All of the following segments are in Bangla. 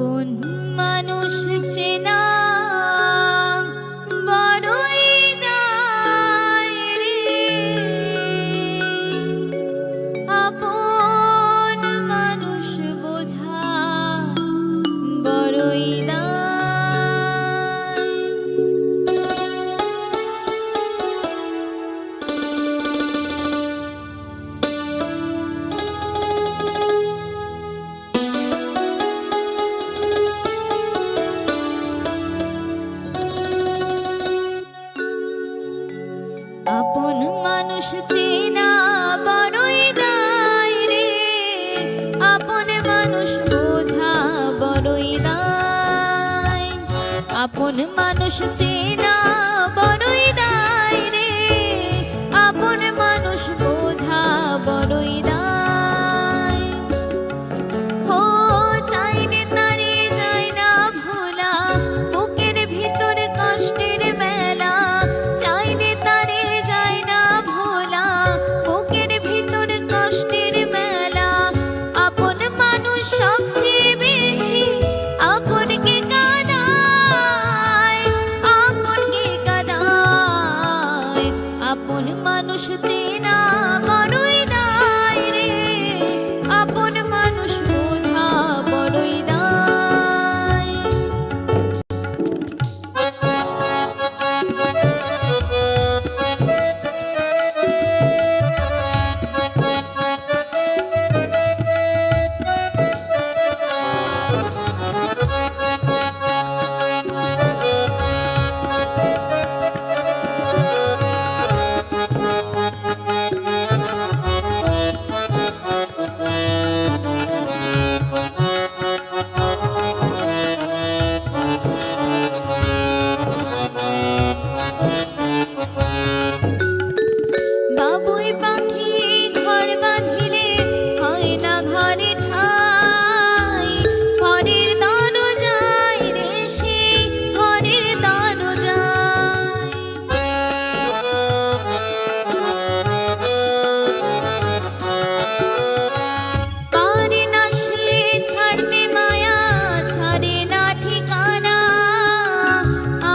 আপন মানুষ চেনা মানুষ চেনা বড়ই রে। আপন মানুষ আপন মানুষ চেনা বড়ই দায় রে। আপন মানুষ বোঝা বড়ই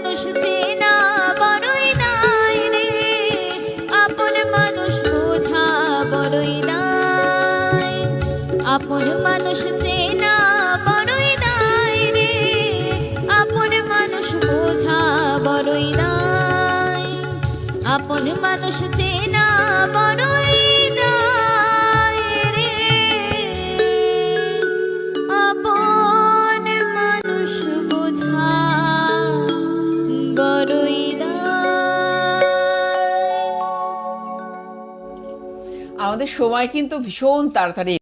মানুষ চেনা মানুষ বোঝা মানুষ চেনা নাই আপন মানুষ বোঝা নাই। মানুষ চেনা আমাদের সময় কিন্তু ভীষণ তাড়াতাড়ি